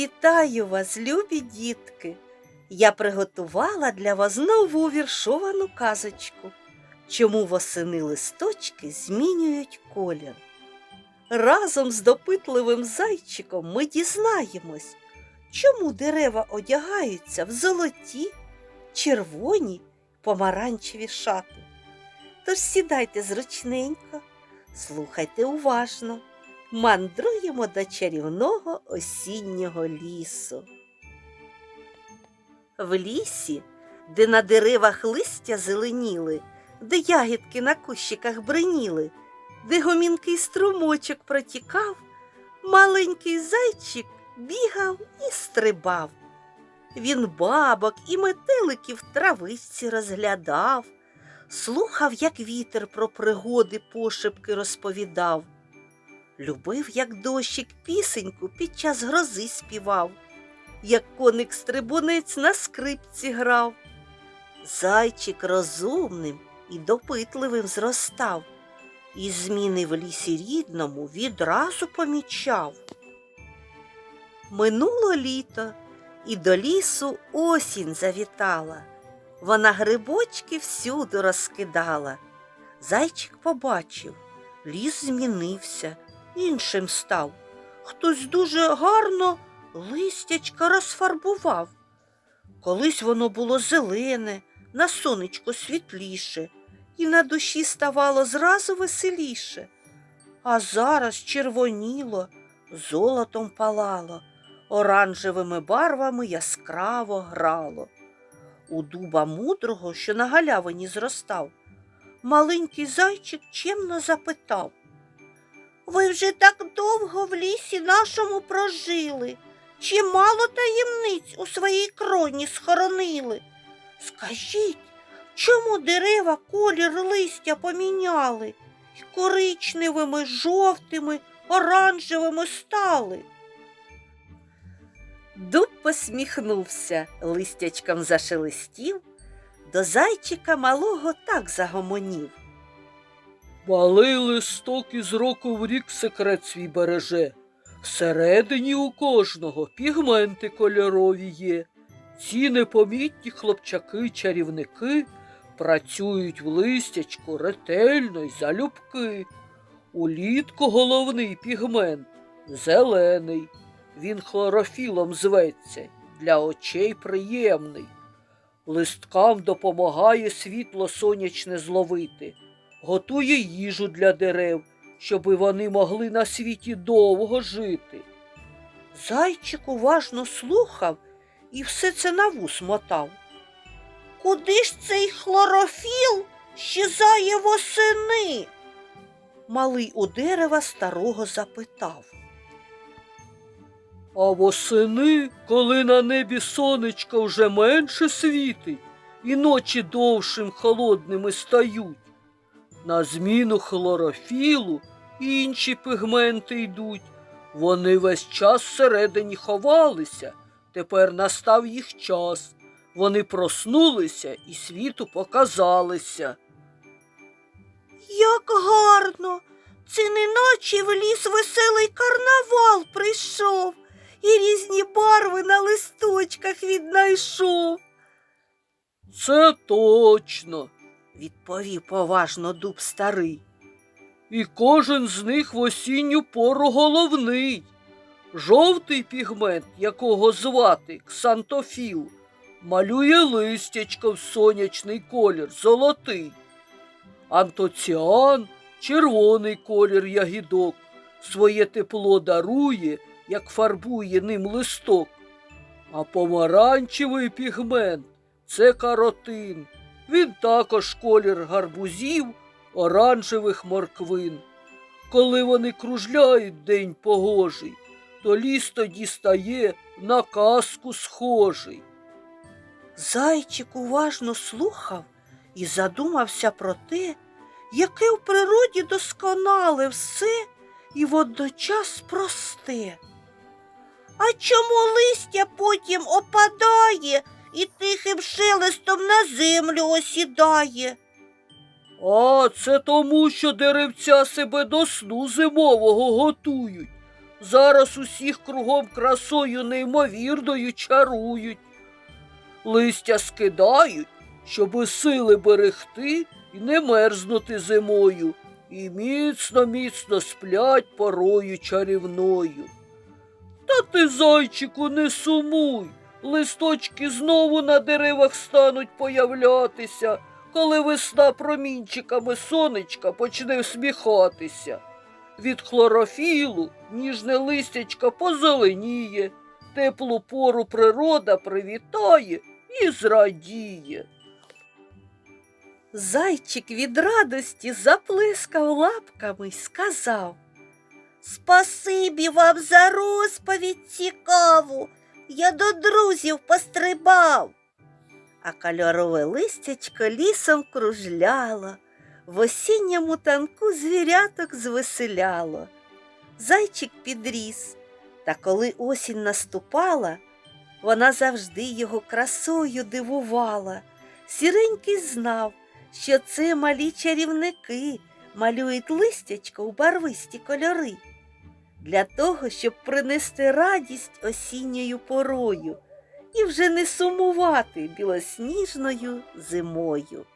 Вітаю вас, любі дітки! Я приготувала для вас нову віршовану казочку, чому восени листочки змінюють колір. Разом з допитливим зайчиком ми дізнаємось, чому дерева одягаються в золоті, червоні, помаранчеві шати. Тож сідайте зручненько, слухайте уважно мандруємо до чарівного осіннього лісу. В лісі, де на деревах листя зеленіли, де ягідки на кущиках бриніли, де гомінкий струмочок протікав, маленький зайчик бігав і стрибав. Він бабок і метеликів в травичці розглядав, слухав, як вітер про пригоди пошепки розповідав. Любив, як дощик пісеньку під час грози співав, як коник стрибунець на скрипці грав. Зайчик розумним і допитливим зростав, і зміни в лісі рідному відразу помічав. Минуло літо, і до лісу осінь завітала. Вона грибочки всюди розкидала. Зайчик побачив, ліс змінився іншим став. Хтось дуже гарно листячка розфарбував. Колись воно було зелене, на сонечко світліше, і на душі ставало зразу веселіше. А зараз червоніло, золотом палало, оранжевими барвами яскраво грало. У дуба мудрого, що на галявині зростав, маленький зайчик чемно запитав ви вже так довго в лісі нашому прожили, чимало таємниць у своїй кроні схоронили. Скажіть, чому дерева колір листя поміняли і коричневими, жовтими, оранжевими стали? Дуб посміхнувся, листячком зашелестів, до зайчика малого так загомонів. Малий листок із року в рік секрет свій береже. Всередині у кожного пігменти кольорові є. Ці непомітні хлопчаки-чарівники працюють в листячку ретельно й залюбки. Улітку головний пігмент зелений. Він хлорофілом зветься, для очей приємний. Листкам допомагає світло сонячне зловити готує їжу для дерев, щоби вони могли на світі довго жити. Зайчик уважно слухав і все це на вус мотав. Куди ж цей хлорофіл щезає восени? Малий у дерева старого запитав. А восени, коли на небі сонечко вже менше світить, і ночі довшим холодними стають, на зміну хлорофілу інші пігменти йдуть. Вони весь час всередині ховалися, тепер настав їх час. Вони проснулися і світу показалися. Як гарно! Це неначе в ліс веселий карнавал прийшов і різні барви на листочках віднайшов. Це точно. Відповів поважно дуб старий. І кожен з них в осінню пору головний. Жовтий пігмент, якого звати ксантофіл, малює листячко в сонячний колір золотий. Антоціан червоний колір ягідок, своє тепло дарує, як фарбує ним листок. А помаранчевий пігмент це каротин. Він також колір гарбузів, оранжевих морквин. Коли вони кружляють день погожий, то ліс тоді стає на казку схожий. Зайчик уважно слухав і задумався про те, яке в природі досконале все і водночас просте. А чому листя потім опадає і тихим шелестом на землю осідає? А це тому, що деревця себе до сну зимового готують. зараз усіх кругом красою неймовірною чарують. Листя скидають, щоби сили берегти і не мерзнути зимою, і міцно міцно сплять порою чарівною. Та ти, зайчику, не сумуй, листочки знову на деревах стануть появлятися, коли весна промінчиками сонечка почне всміхатися. Від хлорофілу ніжне листячко позеленіє, теплу пору природа привітає і зрадіє. Зайчик від радості заплескав лапками й сказав Спасибі вам за розповідь цікаву. Я до друзів пострибав. А кольорове листячко лісом кружляло, в осінньому танку звіряток звеселяло. Зайчик підріс, та коли осінь наступала, вона завжди його красою дивувала. Сіренький знав, що це малі чарівники малюють листячко у барвисті кольори. Для того, щоб принести радість осінньою порою і вже не сумувати білосніжною зимою.